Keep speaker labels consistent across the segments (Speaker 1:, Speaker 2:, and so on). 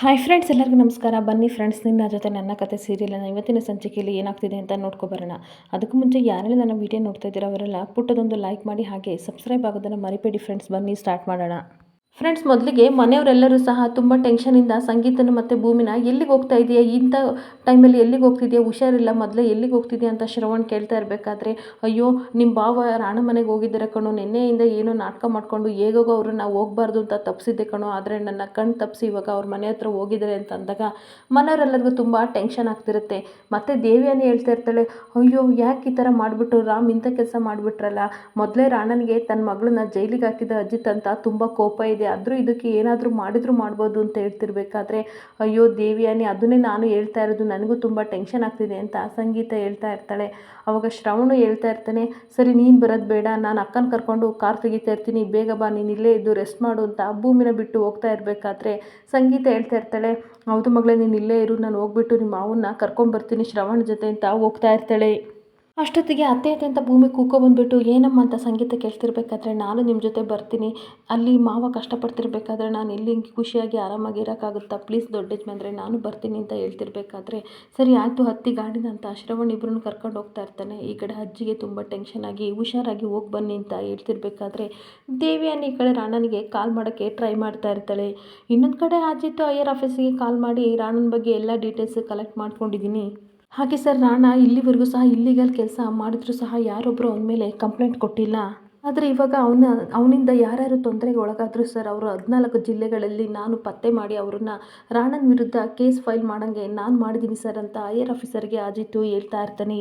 Speaker 1: Hi friends ಎಲ್ಲರಿಗೂ ನಮಸ್ಕಾರ. ಬನ್ನಿ ಫ್ರೆಂಡ್ಸ್ ನಿನ್ನ ಜೊತೆ ನನ್ನ ಕತೆ ಸೀರಿಯಲನ್ನು ಇವತ್ತಿನ ಸಂಚಿಕೆಯಲ್ಲಿ ಏನಾಗ್ತಿದೆ ಅಂತ ನೋಡ್ಕೊಬರೋಣ ಅದಕ್ಕೂ ಮುಂಚೆ ಯಾರೆಲ್ಲ ನನ್ನ ವೀಡಿಯೋ ನೋಡ್ತಾ ಇದ್ದೀರೋ ಅವರೆಲ್ಲ ಪುಟ್ಟದೊಂದು ಲೈಕ್ ಮಾಡಿ ಹಾಗೆ ಸಬ್ಸ್ಕ್ರೈಬ್ ಆಗೋದನ್ನು ಮರಿಬೇಡಿ ಫ್ರೆಂಡ್ಸ್ ಬನ್ನಿ ಸ್ಟಾರ್ಟ್ ಮಾಡೋಣ. ಫ್ರೆಂಡ್ಸ್ ಮೊದಲಿಗೆ ಮನೆಯವರೆಲ್ಲರೂ ಸಹ ತುಂಬ ಟೆನ್ಷನಿಂದ ಸಂಗೀತನ ಮತ್ತು ಭೂಮಿನ ಎಲ್ಲಿಗೆ ಹೋಗ್ತಾ ಇದೆಯಾ? ಇಂಥ ಟೈಮಲ್ಲಿ ಎಲ್ಲಿಗೆ ಹೋಗ್ತಿದ್ಯಾ? ಹುಷಾರಿಲ್ಲ, ಮೊದಲೇ ಎಲ್ಲಿಗೆ ಹೋಗ್ತಿದ್ಯಾ ಅಂತ ಶ್ರವಣ್ ಕೇಳ್ತಾ ಇರಬೇಕಾದ್ರೆ, ಅಯ್ಯೋ ನಿಮ್ಮ ಭಾವ ರಾಣ ಮನೆಗೆ ಹೋಗಿದ್ದಾರೆ ಕಣೋ, ನಿನ್ನೆಯಿಂದ ಏನೋ ನಾಟಕ ಮಾಡಿಕೊಂಡು ಹೇಗೋಗೋ ನಾವು ಹೋಗ್ಬಾರ್ದು ಅಂತ ತಪ್ಪಿಸಿದ್ದೆ ಕಣೋ, ಆದರೆ ನನ್ನ ಕಣ್ಣು ತಪ್ಪಿಸಿ ಇವಾಗ ಅವ್ರ ಮನೆ ಹತ್ರ ಹೋಗಿದ್ದಾರೆ ಅಂತ ಅಂದಾಗ ಮನೆಯವರೆಲ್ಲರಿಗೂ ತುಂಬ ಟೆನ್ಷನ್ ಆಗ್ತಿರುತ್ತೆ. ಮತ್ತು ದೇವಿಯನ್ನೇ ಹೇಳ್ತಾ ಇರ್ತಾಳೆ, ಅಯ್ಯೋ, ಯಾಕೆ ಈ ಥರ ಮಾಡಿಬಿಟ್ಟು ರಾಮ್ ಇಂಥ ಕೆಲಸ ಮಾಡಿಬಿಟ್ರಲ್ಲ. ಮೊದಲೇ ರಾಣನಿಗೆ ತನ್ನ ಮಗಳನ್ನ ಜೈಲಿಗೆ ಹಾಕಿದ ಅಜಿತ್ ಅಂತ ತುಂಬ ಕೋಪ ಇದೆ. ಆದರೂ ಇದಕ್ಕೆ ಏನಾದರೂ ಮಾಡಿದ್ರು ಮಾಡ್ಬೋದು ಅಂತ ಹೇಳ್ತಿರ್ಬೇಕಾದ್ರೆ, ಅಯ್ಯೋ ದೇವಿಯಾನಿ, ಅದನ್ನೇ ನಾನು ಹೇಳ್ತಾ ಇರೋದು ನನಗೂ ತುಂಬ ಟೆನ್ಷನ್ ಆಗ್ತಿದೆ ಅಂತ ಸಂಗೀತ ಹೇಳ್ತಾ ಇರ್ತಾಳೆ. ಅವಾಗ ಶ್ರವಣು ಹೇಳ್ತಾ ಇರ್ತಾನೆ, ಸರಿ ನೀನು ಬರೋದು ಬೇಡ, ನಾನು ಅಕ್ಕನ ಕರ್ಕೊಂಡು ಕಾರ್ ತೆಗಿತಾ ಇರ್ತೀನಿ, ಬೇಗ ಬಾ, ನೀನು ಇಲ್ಲೇ ಇದ್ದು ರೆಸ್ಟ್ ಮಾಡು ಅಂತ ಭೂಮಿನ ಬಿಟ್ಟು ಹೋಗ್ತಾ ಇರಬೇಕಾದ್ರೆ ಸಂಗೀತ ಹೇಳ್ತಾ ಇರ್ತಾಳೆ, ಹೌದು ಮಗಳೇ, ನೀನು ಇಲ್ಲೇ ಇರು, ನಾನು ಹೋಗ್ಬಿಟ್ಟು ನಿಮ್ಮ ಮಾವನ್ನ ಕರ್ಕೊಂಬರ್ತೀನಿ ಶ್ರವಣ ಜೊತೆ ಅಂತ ಹೋಗ್ತಾ ಇರ್ತಾಳೆ. ಅಷ್ಟೊತ್ತಿಗೆ ಅತ್ತೆ ಅತ್ತೆ ಅಂತ ಭೂಮಿ ಕೂಕೊ ಬಂದುಬಿಟ್ಟು, ಏನಮ್ಮ ಅಂತ ಸಂಗೀತ ಕೇಳ್ತಿರ್ಬೇಕಾದ್ರೆ ನಾನು ನಿಮ್ಮ ಜೊತೆ ಬರ್ತೀನಿ. ಅಲ್ಲಿ ಮಾವ ಕಷ್ಟಪಡ್ತಿರ್ಬೇಕಾದ್ರೆ ನಾನು ಇಲ್ಲಿ ಖುಷಿಯಾಗಿ ಆರಾಮಾಗಿ ಇರೋಕ್ಕಾಗುತ್ತಾ? ಪ್ಲೀಸ್ ದೊಡ್ಡಜ್ಜಿ ಅಂದರೆ ನಾನು ಬರ್ತೀನಿ ಅಂತ ಹೇಳ್ತಿರ್ಬೇಕಾದ್ರೆ. ಸರಿ, ಆಯಿತು, ಹತ್ತಿ ಗಾಡಿನ ಅಂತ ಶ್ರವಣ್ ಇಬ್ಬರನ್ನು ಕರ್ಕೊಂಡು ಹೋಗ್ತಾ ಇರ್ತಾನೆ. ಈ ಕಡೆ ಅಜ್ಜಿಗೆ ತುಂಬ ಟೆನ್ಷನ್ ಆಗಿ, ಹುಷಾರಾಗಿ ಹೋಗಿ ಬನ್ನಿ ಅಂತ ಹೇಳ್ತಿರ್ಬೇಕಾದ್ರೆ ದೇವಿಯನ್ನು ಈ ಕಡೆ ರಾಣನಿಗೆ ಕಾಲ್ ಮಾಡೋಕ್ಕೆ ಟ್ರೈ ಮಾಡ್ತಾ ಇರ್ತಾಳೆ. ಇನ್ನೊಂದು ಕಡೆ ಅಜಿತ್ ಐಯರ್ ಆಫೀಸಿಗೆ ಕಾಲ್ ಮಾಡಿ, ರಾಣನ ಬಗ್ಗೆ ಎಲ್ಲ ಡೀಟೇಲ್ಸ್ ಕಲೆಕ್ಟ್ ಮಾಡ್ಕೊಂಡಿದ್ದೀನಿ ಹಾಗೆ ಸರ್, ರಾಣ ಇಲ್ಲಿವರೆಗೂ ಸಹ ಇಲ್ಲಿಗಲ್ ಕೆಲಸ ಮಾಡಿದ್ರು ಸಹ ಯಾರೊಬ್ಬರು ಅವನ ಮೇಲೆ ಕಂಪ್ಲೇಂಟ್ ಕೊಟ್ಟಿಲ್ಲ. ಆದರೆ ಇವಾಗ ಅವನ, ಅವನಿಂದ ಯಾರ್ಯಾರು ತೊಂದರೆಗೆ ಒಳಗಾದರೂ ಸರ್, ಅವರು ಹದಿನಾಲ್ಕು ಜಿಲ್ಲೆಗಳಲ್ಲಿ ನಾನು ಪತ್ತೆ ಮಾಡಿ ಅವ್ರನ್ನ ರಾಣನ ವಿರುದ್ಧ ಕೇಸ್ ಫೈಲ್ ಮಾಡೋಂಗೆ ನಾನು ಮಾಡಿದ್ದೀನಿ ಸರ್ ಅಂತ ಐ ಆರ್ ಆಫೀಸರ್ಗೆ ಅಜಿತು ಹೇಳ್ತಾ ಇರ್ತಾನೆ.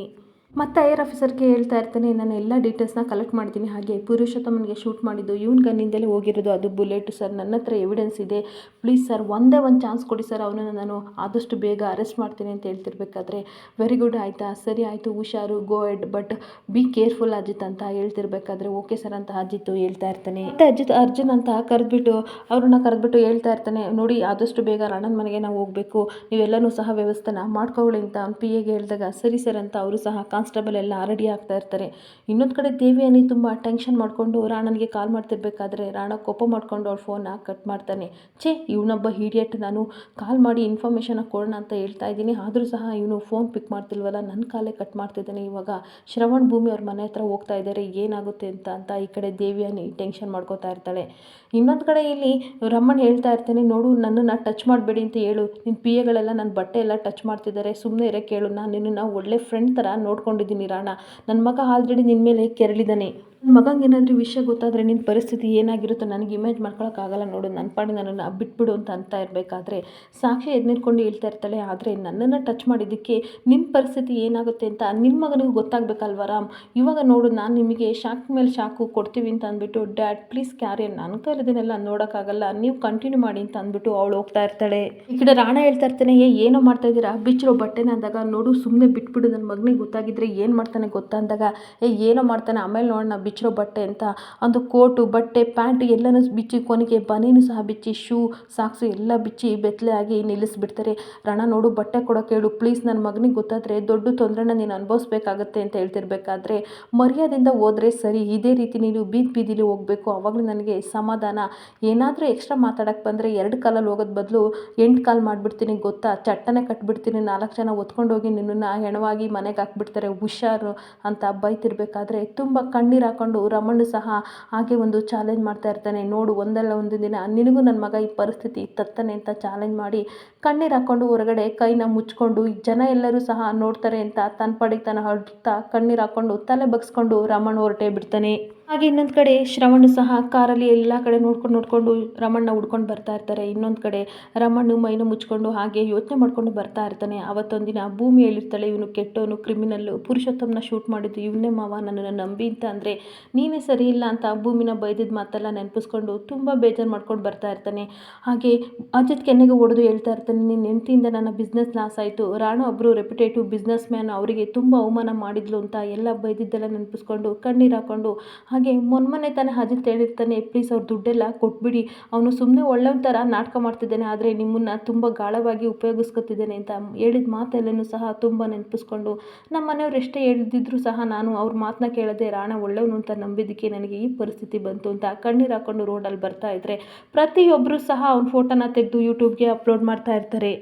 Speaker 1: ಮತ್ತು ಐಯರ್ ಆಫೀಸರ್ಗೆ ಹೇಳ್ತಾ ಇರ್ತಾನೆ, ನಾನು ಎಲ್ಲ ಡೀಟೇಲ್ಸ್ನ ಕಲೆಕ್ಟ್ ಮಾಡಿದ್ದೀನಿ ಹಾಗೆ ಪುರುಷೋತ್ತಮನಿಗೆ ಶೂಟ್ ಮಾಡಿದ್ದು, ಇವ್ನ ಗನ್ನಿಂದಲೇ ಹೋಗಿರೋದು, ಅದು ಬುಲೆಟ್ ಸರ್ ನನ್ನ ಹತ್ರ ಎವಿಡೆನ್ಸ್ ಇದೆ. ಪ್ಲೀಸ್ ಸರ್ ಒಂದೇ ಒಂದು ಚಾನ್ಸ್ ಕೊಡಿ ಸರ್ ಅವನನ್ನು ನಾನು ಆದಷ್ಟು ಬೇಗ ಅರೆಸ್ಟ್ ಮಾಡ್ತೀನಿ ಅಂತ ಹೇಳ್ತಿರ್ಬೇಕಾದ್ರೆ. ವೆರಿ ಗುಡ್ ಆಯಿತಾ? ಸರಿ ಆಯಿತು, ಹುಷಾರು go ahead but be careful Ajith ಅಂತ ಹೇಳ್ತಿರ್ಬೇಕಾದ್ರೆ. ಓಕೆ ಸರ್ ಅಂತ ಅಜಿತ್ ಹೇಳ್ತಾ ಇರ್ತಾನೆ. ಮತ್ತು ಅಜಿತ್, ಅರ್ಜುನ್ ಅಂತ ಕರೆದ್ಬಿಟ್ಟು, ಅವ್ರನ್ನ ಕರೆದ್ಬಿಟ್ಟು ಹೇಳ್ತಾ ಇರ್ತಾನೆ. ನೋಡಿ, ಆದಷ್ಟು ಬೇಗ ರಾಣನ ಮನೆಗೆ ನಾವು ಹೋಗಬೇಕು. ನೀವೆಲ್ಲನೂ ಸಹ ವ್ಯವಸ್ಥೆನ ಮಾಡ್ಕೊಳ್ಳಿ ಅಂತ ಅವ್ನು ಪಿ ಎಗೆ ಹೇಳಿದಾಗ, ಸರಿ ಸರ್ ಅಂತ ಅವರು ಸಹ ಕಾನ್ಸ್ಟೇಬಲ್ ಎಲ್ಲ ರೆಡಿ ಆಗ್ತಾ ಇರ್ತಾರೆ. ಇನ್ನೊಂದು ಕಡೆ ದೇವಿಯಾನಿ ತುಂಬ ಟೆನ್ಷನ್ ಮಾಡಿಕೊಂಡು ರಾಣನಿಗೆ ಕಾಲ್ ಮಾಡ್ತಿರ್ಬೇಕಾದ್ರೆ ರಾಣ ಕೋಪ ಮಾಡ್ಕೊಂಡು ಅವ್ರ ಫೋನ್ನ ಕಟ್ ಮಾಡ್ತಾನೆ. ಛೇ, ಇವನೊಬ್ಬ ಹೀಡಿಯಟ್ ನಾನು. ಕಾಲ್ ಮಾಡಿ ಇನ್ಫಾರ್ಮೇಷನ್ ಕೊಡೋಣ ಅಂತ ಹೇಳ್ತಾ ಇದ್ದೀನಿ. ಆದರೂ ಸಹ ಇವನು ಫೋನ್ ಪಿಕ್ ಮಾಡ್ತಿಲ್ವಲ್ಲ ನನ್ನ ಕಾಲೇ ಕಟ್ ಮಾಡ್ತಿದ್ದಾನೆ ಇವಾಗ. ಶ್ರವಣ್ ಭೂಮಿ ಅವ್ರ ಮನೆ ಹತ್ರ ಹೋಗ್ತಾ ಇದ್ದಾರೆ ಏನಾಗುತ್ತೆ ಅಂತ ಅಂತ ಈ ಕಡೆ ದೇವಿಯಾನಿ ಟೆನ್ಷನ್ ಮಾಡ್ಕೋತಾ ಇರ್ತಾಳೆ. ಇನ್ನೊಂದು ಕಡೆ ಇಲ್ಲಿ ರಮಣ್ ಹೇಳ್ತಾ ಇರ್ತಾನೆ, ನೋಡು, ನನ್ನನ್ನು ಟಚ್ ಮಾಡಬೇಡಿ ಅಂತ ಹೇಳು. ನಿನ್ನ ಪಿ ಎಗಳೆಲ್ಲ ನನ್ನ ಬಟ್ಟೆ ಎಲ್ಲ ಟಚ್ ಮಾಡ್ತಿದ್ದಾರೆ. ಸುಮ್ಮನೆ ಇರೋ ಕೇಳು. ನಾನು ನಿನ್ನನ್ನು ಒಳ್ಳೆ ಫ್ರೆಂಡ್ ಥರ ನೋಡ್ಕೊಂಡಿದ್ದೀನಿ ರಾಣ. ನನ್ನ ಮಗ ಆಲ್ರೆಡಿ ನಿನ್ನ ಮೇಲೆ ಕೆರಳಿದ್ದಾನೆ ಮಗಂಗೆ ಏನಾದರೂ ವಿಷಯ ಗೊತ್ತಾದರೆ ನಿನ್ನ ಪರಿಸ್ಥಿತಿ ಏನಾಗಿರುತ್ತೋ ನನಗೆ ಇಮೇಜ್ ಮಾಡ್ಕೊಳಕ್ಕಾಗಲ್ಲ ನೋಡು. ನನ್ನ ಪಾಡಿಗೆ ನನ್ನನ್ನು ಬಿಟ್ಬಿಡು ಅಂತ ಅಂತ ಇರಬೇಕಾದ್ರೆ ಸಾಕ್ಷಿ ಎದ್ದು ನಿಂತ್ಕೊಂಡು ಹೇಳ್ತಾ ಇರ್ತಾಳೆ. ಆದರೆ ನನ್ನನ್ನು ಟಚ್ ಮಾಡಿದ್ದಕ್ಕೆ ನಿನ್ನ ಪರಿಸ್ಥಿತಿ ಏನಾಗುತ್ತೆ ಅಂತ ನಿನ್ನ ಮಗನಿಗೂ ಗೊತ್ತಾಗಬೇಕಲ್ವ ರಾಮ್? ಇವಾಗ ನೋಡು, ನಾನು ನಿಮಗೆ ಶಾಕ್ ಮೇಲೆ ಶಾಕು ಕೊಡ್ತೀವಿ ಅಂತ ಅಂದ್ಬಿಟ್ಟು ಡ್ಯಾಡ್ ಪ್ಲೀಸ್ ಕ್ಯಾರಿಯರ್ ನನ್ನ ಕೈಲದನ್ನೆಲ್ಲ ನೋಡೋಕ್ಕಾಗಲ್ಲ. ನೀವು ಕಂಟಿನ್ಯೂ ಮಾಡಿ ಅಂತ ಅಂದ್ಬಿಟ್ಟು ಅವಳು ಹೋಗ್ತಾ ಇರ್ತಾಳೆ. ಈ ಕಡೆ ರಾಣ ಹೇಳ್ತಾ ಇರ್ತಾನೆ, ಏ, ಏನೋ ಮಾಡ್ತಾ ಇದ್ದೀರಾ? ಬಿಚ್ಚಿರೋ ಬಟ್ಟೆನ ಅಂದಾಗ ನೋಡು ಸುಮ್ಮನೆ ಬಿಟ್ಬಿಡು. ನನ್ನ ಮಗನಿಗೆ ಗೊತ್ತಾಗಿದ್ರೆ ಏನು ಮಾಡ್ತಾನೆ ಗೊತ್ತಾ? ಅಂದಾಗ, ಏ, ಏನೋ ಮಾಡ್ತಾನೆ. ಆಮೇಲೆ ನೋಡೋಣ ಬಿಚ್ಚಿರೋ ಬಟ್ಟೆ ಅಂತ. ಒಂದು ಕೋಟು, ಬಟ್ಟೆ, ಪ್ಯಾಂಟ್ ಎಲ್ಲನೂ ಬಿಚ್ಚಿ ಕೊನೆಗೆ ಬನೀನು ಸಹ ಬಿಚ್ಚಿ, ಶೂ, ಸಾಕ್ಸು ಎಲ್ಲ ಬಿಚ್ಚಿ ಬೆತ್ತಲೆ ಆಗಿ ನಿಲ್ಲಿಸ್ಬಿಡ್ತಾರೆ. ರಣ, ನೋಡು, ಬಟ್ಟೆ ಕೊಡೋಕೆ ಹೇಳು ಪ್ಲೀಸ್ ನನ್ನ ಮಗನಿಗೆ ಗೊತ್ತಾದರೆ ದೊಡ್ಡ ತೊಂದರೆನ ನೀನು ಅನುಭವಿಸ್ಬೇಕಾಗತ್ತೆ ಅಂತ ಹೇಳ್ತಿರ್ಬೇಕಾದ್ರೆ ಮರ್ಯಾದೆಯಿಂದ ಹೋದರೆ ಸರಿ. ಇದೇ ರೀತಿ ನೀನು ಬೀದಿ ಬೀದಿಲಿ ಹೋಗಬೇಕು. ಆವಾಗಲೂ ನನಗೆ ಸಮಾಧಾನ. ಏನಾದರೂ ಎಕ್ಸ್ಟ್ರಾ ಮಾತಾಡೋಕ್ಕೆ ಬಂದರೆ ಎರಡು ಕಾಲಲ್ಲಿ ಹೋಗೋದು ಬದಲು ಎಂಟು ಕಾಲು ಮಾಡಿಬಿಡ್ತೀನಿ, ಗೊತ್ತಾ? ಚಟ್ಟನೆ ಕಟ್ಬಿಡ್ತೀನಿ, ನಾಲ್ಕು ಜನ ಹೊತ್ಕೊಂಡೋಗಿ ನಿನ್ನನ್ನು ಹೆಣವಾಗಿ ಮನೆಗೆ ಹಾಕ್ಬಿಡ್ತಾರೆ. ಹುಷಾರು ಅಂತ ಬೈತಿರ್ಬೇಕಾದ್ರೆ ತುಂಬ ಕಣ್ಣೀರು ಹಾಕೊಂಡು ರಮಣ್ಣು ಸಹ ಹಾಗೆ ಒಂದು ಚಾಲೆಂಜ್ ಮಾಡ್ತಾ ಇರ್ತಾನೆ. ನೋಡು, ಒಂದಲ್ಲ ಒಂದು ದಿನ ನಿನಗೂ ನನ್ನ ಮಗ ಈ ಪರಿಸ್ಥಿತಿ ತತ್ತಾನೆ ಅಂತ ಚಾಲೆಂಜ್ ಮಾಡಿ ಕಣ್ಣೀರು ಹಾಕ್ಕೊಂಡು ಹೊರಗಡೆ ಕೈನ ಮುಚ್ಕೊಂಡು ಜನ ಎಲ್ಲರೂ ಸಹ ನೋಡ್ತಾರೆ ಅಂತ ತನ್ನ ಪಾಡಿಗೆ ತಾನು ಹೊರಡ್ತಾ ಕಣ್ಣೀರು ಹಾಕ್ಕೊಂಡು ತಲೆ ಬಗ್ಸ್ಕೊಂಡು ರಮಣ್ ಹೊರಟೇ ಬಿಡ್ತಾನೆ. ಹಾಗೆ ಇನ್ನೊಂದು ಕಡೆ ಶ್ರವಣ್ ಸಹ ಕಾರಲ್ಲಿ ಎಲ್ಲ ಕಡೆ ನೋಡ್ಕೊಂಡು ನೋಡಿಕೊಂಡು ರಮಣ್ಣ ಹುಡ್ಕೊಂಡು ಬರ್ತಾ ಇರ್ತಾರೆ. ಇನ್ನೊಂದು ಕಡೆ ರಮಣ್ಣು ಮೈನ ಮುಚ್ಕೊಂಡು ಹಾಗೆ ಯೋಚನೆ ಮಾಡ್ಕೊಂಡು ಬರ್ತಾ ಇರ್ತಾನೆ. ಅವತ್ತೊಂದಿನ ಭೂಮಿ ಹೇಳಿರ್ತಾಳೆ ಇವನು ಕೆಟ್ಟವನು ಕ್ರಿಮಿನಲ್ಲು ಪುರುಷೋತ್ತಮನ ಶೂಟ್ ಮಾಡಿದ್ದು ಇವನೇ ಮಾವ ನನ್ನನ್ನು ನಂಬಿ ಅಂತ ಅಂದರೆ ನೀನೇ ಸರಿ ಇಲ್ಲ ಅಂತ ಭೂಮಿನ ಬೈದಿದ್ದ ಮಾತೆಲ್ಲ ನೆನಪಿಸ್ಕೊಂಡು ತುಂಬ ಬೇಜಾರು ಮಾಡ್ಕೊಂಡು ಬರ್ತಾ ಇರ್ತಾನೆ. ಹಾಗೆ ಅಜಿತ್ ಕೆನ್ನೆಗೆ ಹೊಡೆದು ಹೇಳ್ತಾ ಇರ್ತಾನೆ ನಿನ್ನ ಹೆಂಡತಿಯಿಂದ ನನ್ನ ಬಿಸ್ನೆಸ್ ಲಾಸ್ ಆಯಿತು. ರಾಣು ಒಬ್ಬರು ರೆಪ್ಯುಟೇಟಿವ್ ಬಿಸ್ನೆಸ್ ಮ್ಯಾನ್ ಅವರಿಗೆ ತುಂಬ ಅವಮಾನ ಮಾಡಿದ್ಲು ಅಂತ ಎಲ್ಲ ಬೈದಿದ್ದೆಲ್ಲ ನೆನಪಿಸ್ಕೊಂಡು ಕಣ್ಣೀರು ಹಾಕ್ಕೊಂಡು ಹಾಗೆ ಮೊನ್ಮೊನ್ನೆ ತಾನೇ ಅಜಿತ್ ಹೇಳಿರ್ತಾನೆ ಪ್ಲೀಸ್ ಅವ್ರ ದುಡ್ಡೆಲ್ಲ ಕೊಟ್ಬಿಡಿ. ಅವನು ಸುಮ್ಮನೆ ಒಳ್ಳೆಯವ್ನ ಥರ ನಾಟಕ ಮಾಡ್ತಿದ್ದಾನೆ, ಆದರೆ ನಿಮ್ಮನ್ನು ತುಂಬ ಗಾಳವಾಗಿ ಉಪಯೋಗಿಸ್ಕೊತಿದ್ದಾನೆ ಅಂತ ಹೇಳಿದ ಮಾತೆಲ್ಲನೂ ಸಹ ತುಂಬ ನೆನಪಿಸ್ಕೊಂಡು ನಮ್ಮ ಮನೆಯವ್ರು ಎಷ್ಟೇ ಹೇಳಿದ್ರು ಸಹ ನಾನು ಅವ್ರ ಮಾತನ್ನ ಕೇಳದೆ ರಾಣ ಒಳ್ಳೆಯವನು ಅಂತ ನಂಬಿದ್ದಕ್ಕೆ ನನಗೆ ಈ ಪರಿಸ್ಥಿತಿ ಬಂತು ಅಂತ ಕಣ್ಣೀರು ಹಾಕೊಂಡು ರೋಡಲ್ಲಿ ಬರ್ತಾ ಇದ್ದರೆ ಪ್ರತಿಯೊಬ್ಬರು ಸಹ ಅವ್ನ ಫೋಟೋನ ತೆಗೆದು ಯೂಟ್ಯೂಬ್ಗೆ ಅಪ್ಲೋಡ್ ಮಾಡ್ತಾ ಇರ್ತಾರೆ.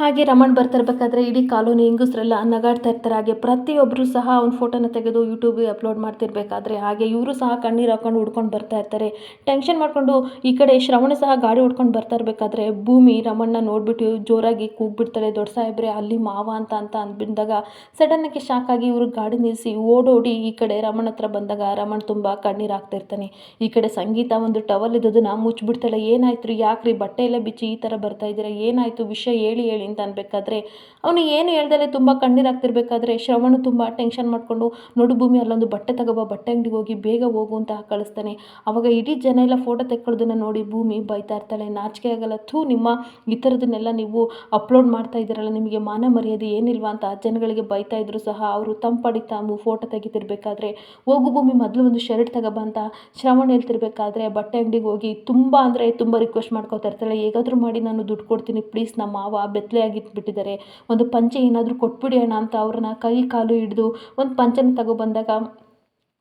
Speaker 1: ಹಾಗೆ ರಮಣ್ ಬರ್ತಿರ್ಬೇಕಾದ್ರೆ ಇಡೀ ಕಾಲೋನಿ ಹೆಂಗಸ್ರೆಲ್ಲ ನಗಾಡ್ತಾ ಇರ್ತಾರೆ ಹಾಗೆ ಪ್ರತಿಯೊಬ್ಬರು ಸಹ ಅವ್ನ ಫೋಟೋನ ತೆಗೆದು ಯೂಟ್ಯೂಬಿಗೆ ಅಪ್ಲೋಡ್ ಮಾಡ್ತಿರ್ಬೇಕಾದ್ರೆ ಹಾಗೆ ಇವರು ಸಹ ಕಣ್ಣೀರು ಹಾಕೊಂಡು ಹುಡ್ಕೊಂಡು ಬರ್ತಾ ಇರ್ತಾರೆ. ಟೆನ್ಷನ್ ಮಾಡಿಕೊಂಡು ಈ ಕಡೆ ಶ್ರವಣ ಸಹ ಗಾಡಿ ಹೊಡ್ಕೊಂಡು ಬರ್ತಾ ಇರಬೇಕಾದ್ರೆ ಭೂಮಿ ರಮಣ್ಣ ನೋಡಿಬಿಟ್ಟು ಜೋರಾಗಿ ಕೂಗ್ಬಿಡ್ತಾಳೆ, ದೊಡ್ಡ ಸಾಹೇಬ್ರೆ, ಅಲ್ಲಿ ಮಾವ ಅಂತ ಅಂತ ಅಂದ್ಬಿಟ್ಟಾಗ ಸಡನ್ನಾಗಿ ಶಾಕ್ ಆಗಿ ಇವರು ಗಾಡಿ ನಿಲ್ಲಿಸಿ ಓಡೋಡಿ ಈ ಕಡೆ ರಮಣ್ ಹತ್ರ ಬಂದಾಗ ರಮಣ್ ತುಂಬ ಕಣ್ಣೀರು ಹಾಕ್ತಿರ್ತಾನೆ ಈ ಕಡೆ ಸಂಗೀತ ಒಂದು ಟವಲ್ ಇದ್ದದನ್ನ ಮುಚ್ಚಿಬಿಡ್ತಾಳೆ ಏನಾಯ್ತು ಯಾಕ್ರಿ? ಬಟ್ಟೆ ಎಲ್ಲ ಬಿಚ್ಚಿ ಈ ಥರ ಬರ್ತಾ ಇದ್ದೀರಾ? ಏನಾಯಿತು? ವಿಷಯ ಹೇಳಿ ಹೇಳಿ. ಅಂತ ಅನ್ಬೇಕಾದ್ರೆ, ಅವನು ಏನು ಹೇಳ್ದಲೆ ತುಂಬ ಕಣ್ಣೀರಾಗ್ತಿರ್ಬೇಕಾದ್ರೆ ಶ್ರವಣ ತುಂಬ ಟೆನ್ಷನ್ ಮಾಡಿಕೊಂಡು, ನೋಡು ಭೂಮಿ, ಅಲ್ಲೊಂದು ಬಟ್ಟೆ ತಗೋಬಾ, ಬಟ್ಟೆ ಅಂಗಡಿಗೆ ಹೋಗಿ ಬೇಗ ಹೋಗು ಅಂತ ಕಳಿಸ್ತಾನೆ. ಅವಾಗ ಇಡೀ ಜನ ಎಲ್ಲ ಫೋಟೋ ತೆಕ್ಕೊಳ್ಳೋದನ್ನ ನೋಡಿ ಭೂಮಿ ಬೈತಾ ಇರ್ತಾಳೆ. ನಾಚಿಕೆ ಆಗಲ್ಲ. ಥೂ, ನಿಮ್ಮ ಈ ಥರದನ್ನೆಲ್ಲ ನೀವು ಅಪ್ಲೋಡ್ ಮಾಡ್ತಾ ಇದ್ದೀರಲ್ಲ, ನಿಮಗೆ ಮಾನ ಮರ್ಯಾದೆ ಏನಿಲ್ವಾ ಅಂತ ಜನಗಳಿಗೆ ಬೈತಾ ಇದ್ರು ಸಹ ಅವರು ತಂಪಡಿ ತಾಮು ಫೋಟೋ ತೆಗಿತಿರ್ಬೇಕಾದ್ರೆ, ಹೋಗು ಭೂಮಿ, ಮೊದಲು ಒಂದು ಶರ್ಟ್ ತಗೋಬಾ ಅಂತ ಶ್ರವಣ ಹೇಳ್ತಿರ್ಬೇಕಾದ್ರೆ ಬಟ್ಟೆ ಅಂಗಡಿಗೆ ಹೋಗಿ ತುಂಬ ಅಂದರೆ ತುಂಬ ರಿಕ್ವೆಸ್ಟ್ ಮಾಡ್ಕೋತಾ ಇರ್ತಾಳೆ. ಹೇಗಾದರೂ ಮಾಡಿ ನಾನು ದುಡ್ಡು ಕೊಡ್ತೀನಿ ಪ್ಲೀಸ್ ನಮ್ಮ ಮಾವ ಆಗಿಟ್ಬಿಟ್ಟಿದ್ದಾರೆ. ಒಂದು ಪಂಚೆ ಏನಾದರೂ ಕೊಟ್ಬಿಡಿ ಅಣ್ಣ ಅಂತ ಅವ್ರನ್ನ ಕೈ ಕಾಲು ಹಿಡಿದು ಒಂದು ಪಂಚೆನ ತಗೊಬಂದಾಗ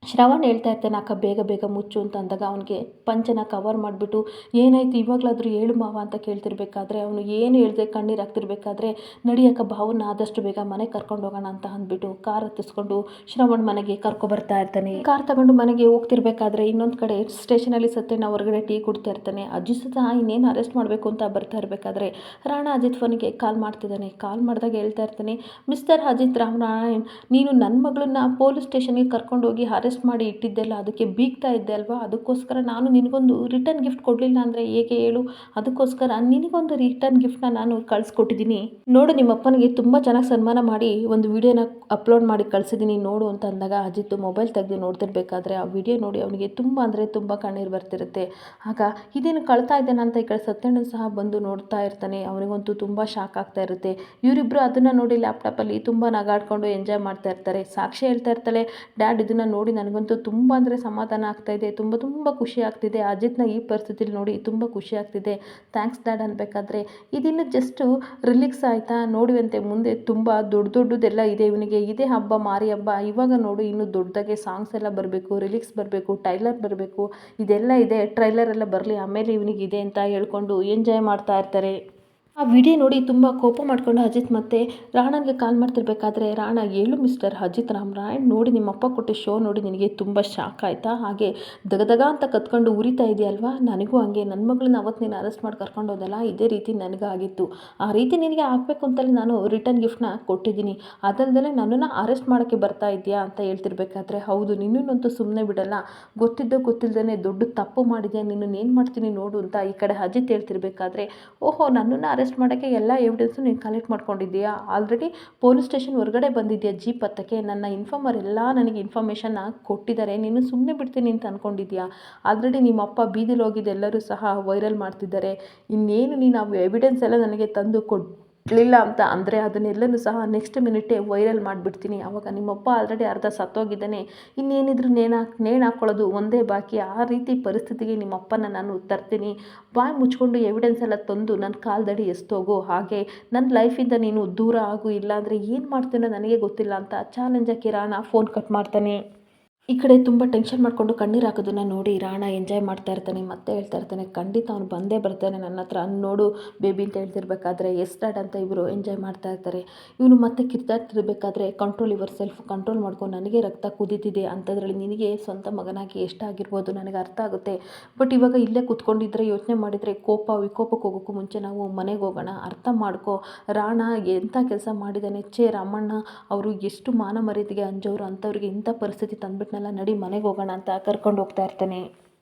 Speaker 1: ಶ್ರವಣ್ ಹೇಳ್ತಾ ಇರ್ತಾನೆ, ಅಕ್ಕ, ಬೇಗ ಬೇಗ ಮುಚ್ಚು ಅಂತ ಅಂದಾಗ ಅವನಿಗೆ ಪಂಚನ ಕವರ್ ಮಾಡಿಬಿಟ್ಟು, ಏನಾಯ್ತು, ಇವಾಗಲಾದರೂ ಹೇಳು ಮಾವ ಅಂತ ಕೇಳ್ತಿರ್ಬೇಕಾದ್ರೆ, ಅವನು ಏನು ಹೇಳ್ದೆ ಕಣ್ಣೀರು ಹಾಕ್ತಿರ್ಬೇಕಾದ್ರೆ ನಡಿಯಕ್ಕ ಭಾವನ ಆದಷ್ಟು ಬೇಗ ಮನೆಗೆ ಕರ್ಕೊಂಡು ಹೋಗೋಣ ಅಂತ ಅಂದ್ಬಿಟ್ಟು ಕಾರ್ ಹತ್ತಿಸ್ಕೊಂಡು ಶ್ರವಣ್ ಮನೆಗೆ ಕರ್ಕೊಬರ್ತಾ ಇರ್ತಾನೆ. ಕಾರ್ ತಗೊಂಡು ಮನೆಗೆ ಹೋಗ್ತಿರ್ಬೇಕಾದ್ರೆ ಇನ್ನೊಂದು ಕಡೆ ಸ್ಟೇಷನಲ್ಲಿ ಸತ್ಯನ ಹೊರಗಡೆ ಟೀ ಕುಡ್ತಾ ಇರ್ತಾನೆ. ಅಜ್ಜಿ ಸಹ ಇನ್ನೇನು ಅರೆಸ್ಟ್ ಮಾಡಬೇಕು ಅಂತ ಬರ್ತಾ ಇರಬೇಕಾದ್ರೆ, ರಾಣಾ ಅಜಿತ್ ಫೋನಿಗೆ ಕಾಲ್ ಮಾಡ್ತಿದ್ದಾನೆ. ಕಾಲ್ ಮಾಡಿದಾಗ ಹೇಳ್ತಾ ಇರ್ತಾನೆ ಮಿಸ್ಟರ್ ಅಜಿತ್ ರಾಮನಾರಾಯಣ್, ನೀನು ನನ್ನ ಮಗಳನ್ನ ಪೊಲೀಸ್ ಸ್ಟೇಷನ್ಗೆ ಕರ್ಕೊಂಡೋಗಿ ಅರೆಸ್ಟ್ ಮಾಡಿ ಇಟ್ಟಿದ್ದೆಲ್ಲ ಅದಕ್ಕೆ ಬೀಗ್ತಾ ಇದ್ದೆ ಅಲ್ವಾ? ಅದಕ್ಕೋಸ್ಕರ ನಾನು ನಿನಗೊಂದು ರಿಟರ್ನ್ ಗಿಫ್ಟ್ ಕೊಡಲಿಲ್ಲ ಅಂದರೆ ಹೇಗೆ ಹೇಳು? ಅದಕ್ಕೋಸ್ಕರ ನಿನಗೊಂದು ರಿಟರ್ನ್ ಗಿಫ್ಟ್ನ ನಾನು ಕಳಿಸ್ಕೊಟ್ಟಿದ್ದೀನಿ. ನೋಡು ನಿಮ್ಮ ಅಪ್ಪನಿಗೆ ತುಂಬ ಚೆನ್ನಾಗಿ ಸನ್ಮಾನ ಮಾಡಿ ಒಂದು ವಿಡಿಯೋನ ಅಪ್ಲೋಡ್ ಮಾಡಿ ಕಳಿಸಿದ್ದೀನಿ ನೋಡು ಅಂತ ಅಂದಾಗ ಅಜಿತ್ ಮೊಬೈಲ್ ತೆಗೆದು ನೋಡ್ತಿರ್ಬೇಕಾದ್ರೆ ಆ ವಿಡಿಯೋ ನೋಡಿ ಅವನಿಗೆ ತುಂಬ ಅಂದರೆ ತುಂಬ ಕಣ್ಣೀರು ಬರ್ತಿರುತ್ತೆ. ಆಗ ಇದೇನು ಕಳ್ತಾ ಇದ್ದೇನೆ ಅಂತ ಈ ಕಡೆ ಸತ್ಯಣ್ಣ ಸಹ ಬಂದು ನೋಡ್ತಾ ಇರ್ತಾನೆ. ಅವನಿಗಂತೂ ತುಂಬ ಶಾಕ್ ಆಗ್ತಾ ಇರುತ್ತೆ. ಇವರಿಬ್ಬರು ಅದನ್ನು ನೋಡಿ ಲ್ಯಾಪ್ಟಾಪಲ್ಲಿ ತುಂಬ ನಗಾಡ್ಕೊಂಡು ಎಂಜಾಯ್ ಮಾಡ್ತಾ ಇರ್ತಾರೆ. ಸಾಕ್ಷಿ ಹೇಳ್ತಾ ಇರ್ತಾಳೆ ಡ್ಯಾಡ್ ಇದನ್ನು ನೋಡಿ ನನಗಂತೂ ತುಂಬ ಅಂದರೆ ಸಮಾಧಾನ ಆಗ್ತಾಯಿದೆ ತುಂಬ ತುಂಬ ಖುಷಿ ಆಗ್ತಿದೆ. ಅಜಿತ್ನ ಈ ಪರಿಸ್ಥಿತಿಲಿ ನೋಡಿ ತುಂಬ ಖುಷಿ ಆಗ್ತಿದೆ. ಥ್ಯಾಂಕ್ಸ್ ಡ್ಯಾಡ್ ಅನ್ಬೇಕಾದ್ರೆ. ಇದಿನ್ನು ಜಸ್ಟು ರಿಲೀಕ್ಸ್ ಆಯಿತಾ? ನೋಡುವಂತೆ ಮುಂದೆ ತುಂಬ ದೊಡ್ಡ ದೊಡ್ಡದೆಲ್ಲ ಇದೆ ಇವನಿಗೆ. ಇದೇ ಹಬ್ಬ ಮಾರಿ ಹಬ್ಬ ಇವಾಗ ನೋಡು ಇನ್ನು ದೊಡ್ಡದಾಗೆ ಸಾಂಗ್ಸ್ ಎಲ್ಲ ಬರಬೇಕು ರಿಲೀಕ್ಸ್ ಬರಬೇಕು, ಟೈಲರ್ ಬರಬೇಕು. ಇದೆಲ್ಲ ಇದೆ. ಟ್ರೈಲರ್ ಎಲ್ಲ ಬರಲಿ. ಆಮೇಲೆ ಇವನಿಗೆ ಇದೆ ಅಂತ ಹೇಳ್ಕೊಂಡು ಎಂಜಾಯ್ ಮಾಡ್ತಾ ಇರ್ತಾರೆ. ಆ ವಿಡಿಯೋ ನೋಡಿ ತುಂಬ ಕೋಪ ಮಾಡ್ಕೊಂಡು ಅಜಿತ್ ಮತ್ತೆ ರಾಣನ್ಗೆ ಕಾಲ್ ಮಾಡ್ತಿರ್ಬೇಕಾದ್ರೆ ರಾಣ ಹೇಳು ಮಿಸ್ಟರ್ ಅಜಿತ್ ರಾಮರಾಯಣ್ ನೋಡಿ ನಿಮ್ಮಪ್ಪ ಕೊಟ್ಟ ಶೋ ನೋಡಿ ನಿನಗೆ ತುಂಬ ಶಾಕ್ ಆಯಿತಾ? ಹಾಗೆ ದಗದಗ ಅಂತ ಕತ್ಕೊಂಡು ಉರಿತಾ ಇದೆಯಲ್ವಾ? ನನಗೂ ಹಂಗೆ. ನನ್ನ ಮಗಳನ್ನ ಅವತ್ತು ನೀನು ಅರೆಸ್ಟ್ ಮಾಡಿ ಕರ್ಕೊಂಡು ಹೋದಲ್ಲ ಇದೇ ರೀತಿ ನನಗಾಗಿತ್ತು. ಆ ರೀತಿ ನಿನಗೆ ಆಗಬೇಕು ಅಂತಲೇ ನಾನು ರಿಟರ್ನ್ ಗಿಫ್ಟ್ನ ಕೊಟ್ಟಿದ್ದೀನಿ. ಅದಲ್ಲದೆ ನನ್ನನ್ನು ಅರೆಸ್ಟ್ ಮಾಡೋಕ್ಕೆ ಬರ್ತಾ ಇದೆಯಾ ಅಂತ ಹೇಳ್ತಿರ್ಬೇಕಾದ್ರೆ, ಹೌದು, ನಿನ್ನನ್ನಂತೂ ಸುಮ್ಮನೆ ಬಿಡಲ್ಲ. ಗೊತ್ತಿದ್ದೋ ಗೊತ್ತಿಲ್ಲದೇ ದೊಡ್ಡ ತಪ್ಪು ಮಾಡಿದೆ ನಿನ್ನನ್ನು ಏನು ಮಾಡ್ತೀನಿ ನೋಡು ಅಂತ ಈ ಕಡೆ ಅಜಿತ್ ಹೇಳ್ತಿರ್ಬೇಕಾದ್ರೆ, ಓಹೋ, ನನ್ನನ್ನು ಅರೆಸ್ಟ್ ಮಾಡೋಕ್ಕೆ ಎಲ್ಲ ಎವಿಡೆನ್ಸು ನೀನು ಕಲೆಕ್ಟ್ ಮಾಡ್ಕೊಂಡಿದ್ದೀಯಾ? ಆಲ್ರೆಡಿ ಪೊಲೀಸ್ ಸ್ಟೇಷನ್ ಹೊರಗಡೆ ಬಂದಿದ್ಯಾ ಜೀಪ್ ಹತ್ತಕ್ಕೆ? ನನ್ನ ಇನ್ಫಾರ್ಮರ್ ಎಲ್ಲ ನನಗೆ ಇನ್ಫಾರ್ಮೇಷನ್ನ ಕೊಟ್ಟಿದ್ದಾರೆ. ನೀನು ಸುಮ್ಮನೆ ಬಿಡ್ತೀನಿ ಅಂತ ಅಂದ್ಕೊಂಡಿದ್ದೀಯಾ ಆಲ್ರೆಡಿ ನಿಮ್ಮ ಅಪ್ಪ ಬೀದಿಲಿ ಹೋಗಿದ್ದೆಲ್ಲರೂ ಸಹ ವೈರಲ್ ಮಾಡ್ತಿದ್ದಾರೆ. ಇನ್ನೇನು ನೀನು ಆ ಎವಿಡೆನ್ಸ್ ಎಲ್ಲ ನನಗೆ ತಂದು ಕೊಡಲಿಲ್ಲ ಅಂತ ಅಂದರೆ ಅದನ್ನೆಲ್ಲನೂ ಸಹ ನೆಕ್ಸ್ಟ್ ಮಿನಿಟೇ ವೈರಲ್ ಮಾಡಿಬಿಡ್ತೀನಿ. ಆವಾಗ ನಿಮ್ಮಪ್ಪ ಆಲ್ರೆಡಿ ಅರ್ಧ ಸತ್ತೋಗಿದ್ದಾನೆ. ಇನ್ನೇನಿದ್ರು ನೇಣು ನೇಣಾಕೊಳ್ಳೋದು ನೇಣು ಹಾಕ್ಕೊಳ್ಳೋದು ಒಂದೇ ಬಾಕಿ. ಆ ರೀತಿ ಪರಿಸ್ಥಿತಿಗೆ ನಿಮ್ಮಪ್ಪನ ನಾನು ತರ್ತೀನಿ. ಬಾಯಿ ಮುಚ್ಕೊಂಡು ಎವಿಡೆನ್ಸ್ ಎಲ್ಲ ತಂದು ನನ್ನ ಕಾಲದಡಿ ಎಸ್ತೋಗು. ಹಾಗೆ ನನ್ನ ಲೈಫಿಂದ ನೀನು ದೂರ ಆಗು. ಇಲ್ಲಾಂದರೆ ಏನು ಮಾಡ್ತೀನೋ ನನಗೆ ಗೊತ್ತಿಲ್ಲ ಅಂತ. ಚಾಲೆಂಜ ಕಿರಾಣ ರಾಣ ಫೋನ್ ಕಟ್ ಮಾಡ್ತಾನೆ. ಈ ಕಡೆ ತುಂಬ ಟೆನ್ಷನ್ ಮಾಡಿಕೊಂಡು ಕಣ್ಣೀರು ಹಾಕೋದನ್ನ ನೋಡಿ ರಾಣ ಎಂಜಾಯ್ ಮಾಡ್ತಾ ಇರ್ತಾನೆ, ಮತ್ತೆ ಹೇಳ್ತಾ ಇರ್ತಾನೆ, ಖಂಡಿತ ಅವನು ಬಂದೇ ಬರ್ತಾನೆ ನನ್ನ ಹತ್ರ. ನೋಡು ಬೇಬಿ ಅಂತ ಹೇಳ್ತಿರ್ಬೇಕಾದ್ರೆ, ಎಸ್ ಅಂತ ಇಬ್ಬರು ಎಂಜಾಯ್ ಮಾಡ್ತಾ ಇರ್ತಾರೆ. ಇವನು ಮತ್ತೆ ಕಿರ್ತಾಡ್ತಿರ್ಬೇಕಾದ್ರೆ ಕಂಟ್ರೋಲ್ ಇವರ್ ಸೆಲ್ಫ್ ಕಂಟ್ರೋಲ್ ಮಾಡ್ಕೊಂಡು ನನಗೆ ರಕ್ತ ಕುದೀತಿದೆ ಅಂತದ್ರಲ್ಲಿ ನಿನಗೆ ಸ್ವಂತ ಮಗನಾಗಿ ಎಷ್ಟಾಗಿರ್ಬೋದು ನನಗೆ ಅರ್ಥ ಆಗುತ್ತೆ. ಬಟ್ ಇವಾಗ ಇಲ್ಲೇ ಕೂತ್ಕೊಂಡಿದ್ರೆ, ಯೋಚನೆ ಮಾಡಿದರೆ ಕೋಪ, ವಿಕೋಪಕ್ಕೆ ಹೋಗೋಕ್ಕೂ ಮುಂಚೆ ನಾವು ಮನೆಗೆ ಹೋಗೋಣ, ಅರ್ಥ ಮಾಡ್ಕೋ. ರಾಣ ಎಂಥ ಕೆಲಸ ಮಾಡಿದ್ದಾನೆ ಚೇ ರಾಮಣ್ಣ, ಅವರು ಎಷ್ಟು ಮಾನ ಮರ್ಯಾದೆಗೆ ಅಂಜೋರು ಅಂಥವ್ರಿಗೆ ಇಂಥ ಪರಿಸ್ಥಿತಿ ತಂದ್ಬಿಟ್ನಲ್ಲ ನಡಿ ಮನೆಗೆ ಹೋಗೋಣ ಅಂತ ಕರ್ಕೊಂಡು ಹೋಗ್ತಾ ಇರ್ತಾನೆ.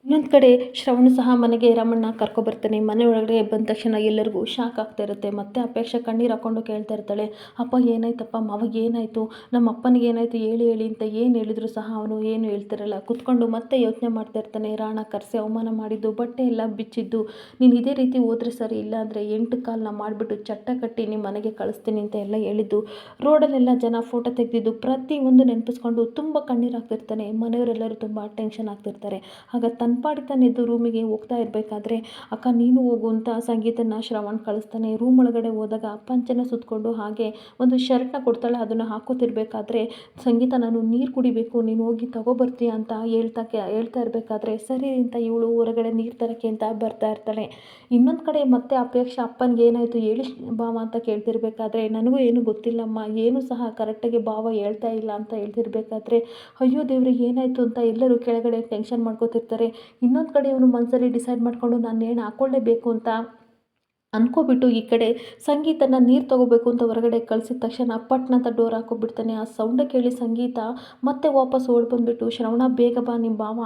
Speaker 1: ಇನ್ನೊಂದು ಕಡೆ ಶ್ರವಣ ಸಹ ಮನೆಗೆ ರಮಣ್ಣ ಕರ್ಕೊಬರ್ತಾನೆ ಮನೆ ಒಳಗಡೆ ಬಂದ ತಕ್ಷಣ ಎಲ್ಲರಿಗೂ ಶಾಕ್ ಆಗ್ತಾ ಇರುತ್ತೆ. ಮತ್ತೆ ಅಪೇಕ್ಷೆ ಕಣ್ಣೀರು ಹಾಕ್ಕೊಂಡು ಕೇಳ್ತಾ ಇರ್ತಾಳೆ. ಅಪ್ಪ, ಏನಾಯ್ತಪ್ಪ? ಮಾವಾಗ ಏನಾಯಿತು? ನಮ್ಮ ಅಪ್ಪನಿಗೆ ಏನಾಯಿತು? ಹೇಳಿ ಹೇಳಿ ಅಂತ ಏನು ಹೇಳಿದ್ರು ಸಹ ಅವನು ಏನು ಹೇಳ್ತಿರಲ್ಲ. ಕುತ್ಕೊಂಡು ಮತ್ತೆ ಯೋಚನೆ ಮಾಡ್ತಾ ಇರ್ತಾನೆ. ರಾಣ ಕರೆಸಿ ಅವಮಾನ ಮಾಡಿದ್ದು, ಬಟ್ಟೆ ಎಲ್ಲ ಬಿಚ್ಚಿದ್ದು. ನೀನು ಇದೇ ರೀತಿ ಹೋದ್ರೆ ಸರಿ ಇಲ್ಲ ಅಂದರೆ ಎಂಟು ಕಾಲನ್ನ ಮಾಡಿಬಿಟ್ಟು ಚಟ್ಟ ಕಟ್ಟಿ ನಿಮ್ಮ ಮನೆಗೆ ಕಳಿಸ್ತೀನಿ ಅಂತ ಎಲ್ಲ ಹೇಳಿದ್ದು. ರೋಡಲ್ಲೆಲ್ಲ ಜನ ಫೋಟೋ ತೆಗೆದಿದ್ದು. ಪ್ರತಿಯೊಂದು ನೆನಪಿಸ್ಕೊಂಡು ತುಂಬ ಕಣ್ಣೀರು ಹಾಕ್ತಿರ್ತಾನೆ. ಮನೆಯವರೆಲ್ಲರೂ ತುಂಬ ಟೆನ್ಷನ್ ಆಗ್ತಿರ್ತಾರೆ. ಆಗ ತನ್ನ ಪಾಡಿಗೆ ತಾನು ಎದ್ದು ರೂಮಿಗೆ ಹೋಗ್ತಾ ಇರಬೇಕಾದ್ರೆ, ಅಕ್ಕ, ನೀನು ಹೋಗು ಸಂಗೀತನ ಶ್ರವಣ್ ಕಳಿಸ್ತಾನೆ. ರೂಮ್ ಒಳಗಡೆ ಹೋದಾಗ ಪಂಚನ ಸುತ್ತಕೊಂಡು ಹಾಗೆ ಒಂದು ಶರ್ಟ್ನ ಕೊಡ್ತಾಳೆ. ಅದನ್ನು ಹಾಕೋತಿರ್ಬೇಕಾದ್ರೆ, ಸಂಗೀತ, ನಾನು ನೀರು ಕುಡಿಬೇಕು. ನೀನು ಹೋಗಿ ತಗೊಬರ್ತೀಯ ಅಂತ ಹೇಳ್ತಾ ಹೇಳ್ತಾ ಇರಬೇಕಾದ್ರೆ, ಸರಿ ಅಂತ ಇವಳು ಹೊರಗಡೆ ನೀರು ತರಕ್ಕೆ ಅಂತ ಬರ್ತಾ ಇರ್ತಾಳೆ. ಇನ್ನೊಂದು ಕಡೆ ಮತ್ತೆ ಅಪೇಕ್ಷೆ ಅಪ್ಪನಿಗೆ ಏನಾಯಿತು ಹೇಳಿ ಭಾವ ಅಂತ ಕೇಳ್ತಿರ್ಬೇಕಾದ್ರೆ, ನನಗೂ ಏನು ಗೊತ್ತಿಲ್ಲಮ್ಮ. ಏನು ಸಹ ಕರೆಕ್ಟಾಗಿ ಭಾವ ಹೇಳ್ತಾ ಇಲ್ಲ ಅಂತ ಹೇಳ್ತಿರ್ಬೇಕಾದ್ರೆ, ಅಯ್ಯೋ ದೇವ್ರಿಗೆ ಏನಾಯಿತು ಅಂತ ಎಲ್ಲರೂ ಕೆಳಗಡೆ ಟೆನ್ಷನ್ ಮಾಡ್ಕೋತಿರ್ತಾರೆ. ಇನ್ನೊಂದು ಕಡೆ ಇವನು ಮನಸ್ಸಲ್ಲಿ ಡಿಸೈಡ್ ಮಾಡಿಕೊಂಡು ನಾನು ನೇಣು ಹಾಕ್ಕೊಳ್ಳೇಬೇಕು ಅಂತ ಅನ್ಕೋಬಿಟ್ಟು ಈ ಕಡೆ ಸಂಗೀತನ ನೀರು ತಗೋಬೇಕು ಅಂತ ಹೊರಗಡೆ ಕಳಿಸಿದ ತಕ್ಷಣ ಪಟ್ನಂತ ಡೋರ್ ಹಾಕೋಬಿಡ್ತಾನೆ. ಆ ಸೌಂಡ ಕೇಳಿ ಸಂಗೀತ ಮತ್ತೆ ವಾಪಸ್ ಓಡಿ ಬಂದುಬಿಟ್ಟು, ಶ್ರವಣ, ಬೇಗ ಬಾ ನಿಮ್ಮ ಭಾವ.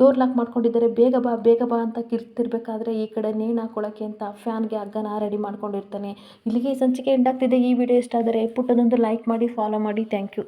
Speaker 1: ಡೋರ್ ಲಾಕ್ ಮಾಡ್ಕೊಂಡಿದ್ದಾರೆ. ಬೇಗ ಬಾ ಬೇಗ ಬಾ ಅಂತ ಕಿರ್ತಿರ್ಬೇಕಾದ್ರೆ ಈ ಕಡೆ ನೇಣು ಹಾಕೊಳ್ಳೋಕ್ಕೆ ಅಂತ ಫ್ಯಾನ್ಗೆ ಹಗ್ಗನ ರೆಡಿ ಮಾಡ್ಕೊಂಡಿರ್ತಾನೆ. ಇಲ್ಲಿಗೆ ಸಂಚಿಕೆ ಎಂಡಾಗ್ತಿದೆ ಈ ವಿಡಿಯೋ ಇಷ್ಟ ಆದರೆ ಪುಟ್ಟದೊಂದು ಲೈಕ್ ಮಾಡಿ ಫಾಲೋ ಮಾಡಿ. Thank you